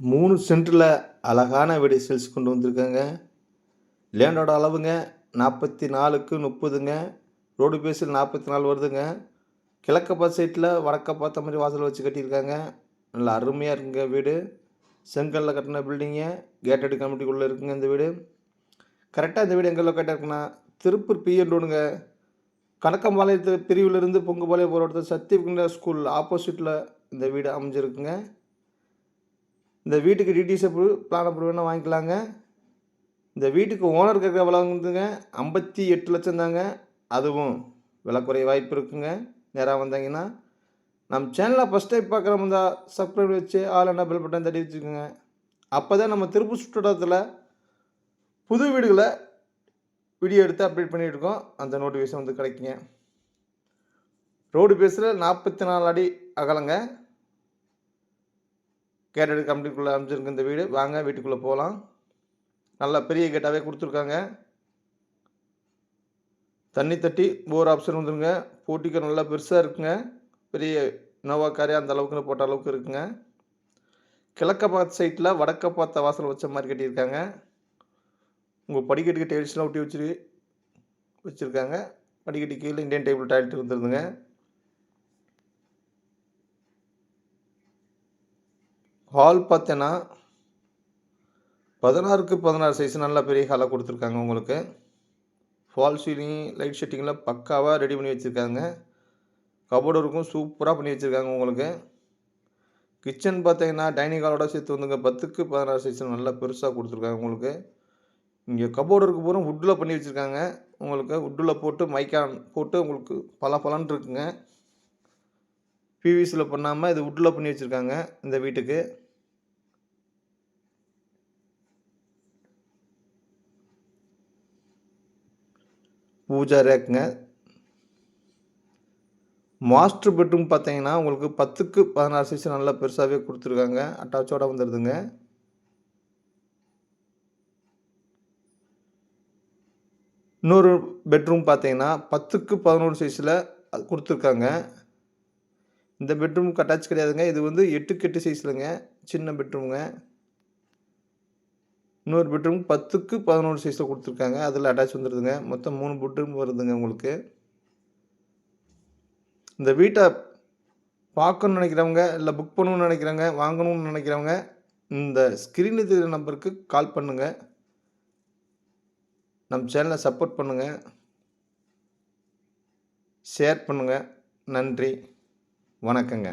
மூணு சென்டரில் அழகான வீடு சேல்ஸ் கொண்டு வந்திருக்காங்க. லேண்டோட அளவுங்க நாற்பத்தி நாலுக்கு முப்பதுங்க. ரோடு பேஸில் நாற்பத்தி நாலு வருதுங்க. கிழக்க பார்த்த சைட்டில் வடக்க பார்த்த மாதிரி வாசல் வச்சு கட்டியிருக்காங்க. நல்லா அருமையாக இருக்குங்க வீடு. செங்கல்ல கட்டின பில்டிங்கு கேட்டட் கமிட்டிக்குள்ளே இருக்குங்க இந்த வீடு. கரெக்டாக இந்த வீடு எங்கே லொக்கேட்டாக இருக்குன்னா திருப்பூர் பிஎன் ரோடுங்க கணக்கம்பாளையத்து பிரிவிலிருந்து பொங்குபாளையம் போகிற இடத்துல சத்தியகுண்டா ஸ்கூல் ஆப்போசிட்டில் இந்த வீடு அமைஞ்சிருக்குங்க. இந்த வீட்டுக்கு டிடிஎஸ் பிளான் அப்ரூவ் வேணால் வாங்கிக்கலாங்க. இந்த வீட்டுக்கு ஓனர் கேட்குற விலை வந்துங்க ஐம்பத்தி எட்டு லட்சம் தாங்க. அதுவும் விலை குறைய வாய்ப்பு இருக்குங்க. நேராக வந்தாங்கன்னா நம்ம சேனலை ஃபஸ்ட் டைம் பார்க்குறவங்க இருந்தால் சப்ஸ்கிரைப் வச்சு ஆல் என்ன பெல் பட்டன் தட்டி வச்சுக்கோங்க. அப்போ தான் நம்ம திருப்பூர் சுற்றுலாத்தில் புது வீடுகளை வீடியோ எடுத்து அப்டேட் பண்ணிட்டு அந்த நோட்டிஃபிகேஷன் வந்து கிடைக்குங்க. ரோடு பேஸில் நாற்பத்தி நாலு அடி அகலங்க. கேட்டட் கம்பெனிக்குள்ளே அமைச்சிருக்கு இந்த வீடு. வாங்க வீட்டுக்குள்ளே போகலாம் நல்லா பெரிய கேட்டாகவே கொடுத்துருக்காங்க. தண்ணி தட்டி போர் ஆப்ஷன் வந்துருங்க. போட்டிக்கு நல்லா பெருசாக இருக்குங்க. பெரிய நோவா காரே அந்த அளவுக்கு போட்ட அளவுக்கு இருக்குங்க. கிழக்க பார்த்த சைட்டில் வடக்க பார்த்த வாசல் வச்ச மாதிரி கட்டியிருக்காங்க. உங்கள் படிக்கட்டுக்கு டைல்ஸ்லாம் ஒட்டி வச்சு வச்சுருக்காங்க. படிக்கட்டு கீழே இந்தியன் டேபிள் டாய்லெட் வந்துருதுங்க ஹால் பார்த்தேன்னா பதினாறுக்கு பதினாறு சைஸ் நல்லா பெரிய ஹாலாக கொடுத்துருக்காங்க உங்களுக்கு. ஃபால் சீலிங் லைட் ஷெட்டிங்லாம் பக்காவாக ரெடி பண்ணி வச்சுருக்காங்க. கபோர்டு இருக்கும் சூப்பராக பண்ணி வச்சுருக்காங்க உங்களுக்கு. கிச்சன் பார்த்தீங்கன்னா டைனிங் ஹாலோட சேர்த்து வந்துங்க பத்துக்கு பதினாறு சைஸ் நல்லா பெருசாக கொடுத்துருக்காங்க உங்களுக்கு. இங்கே கபோர்டு இருக்க பூரா வுட்டில் பண்ணி வச்சுருக்காங்க. உங்களுக்கு வுட்டில் போட்டு மைக்கான் போட்டு உங்களுக்கு பல பலன் இருக்குங்க. பிவிசியில் பண்ணாமல் இது உட்டில் பண்ணி வச்சுருக்காங்க இந்த வீட்டுக்கு. பூஜா ரேக்குங்க. மாஸ்டர் பெட்ரூம் பார்த்தீங்கன்னா உங்களுக்கு பத்துக்கு பதினாறு சைஸ் நல்லா பெருசாகவே கொடுத்துருக்காங்க. அட்டாச்சோட வந்துடுதுங்க இன்னொரு பெட்ரூம் பார்த்தீங்கன்னா பத்துக்கு பதினோரு சைஸில் கொடுத்துருக்காங்க. இந்த பெட்ரூம் அட்டாச் கிடையாதுங்க. இது வந்து எட்டுக்கு எட்டு சைஸ்லங்க சின்ன பெட்ரூமுங்க. இன்னொரு பெட்ரூம் பத்துக்கு பதினோரு சைஸில் கொடுத்துருக்காங்க. அதில் அட்டாச் வந்துடுதுங்க மொத்தம் மூணு பெட்ரூம் வருதுங்க உங்களுக்கு. இந்த வீட்டை பார்க்கணுன்னு நினைக்கிறவங்க இல்லை புக் பண்ணணும்னு நினைக்கிறவங்க வாங்கணும்னு நினைக்கிறவங்க இந்த ஸ்க்ரீனு தெரிகிற நம்பருக்கு கால் பண்ணுங்கள் நம்ம சேனலை சப்போர்ட் பண்ணுங்கள் ஷேர் பண்ணுங்கள் நன்றி. வணக்கங்க.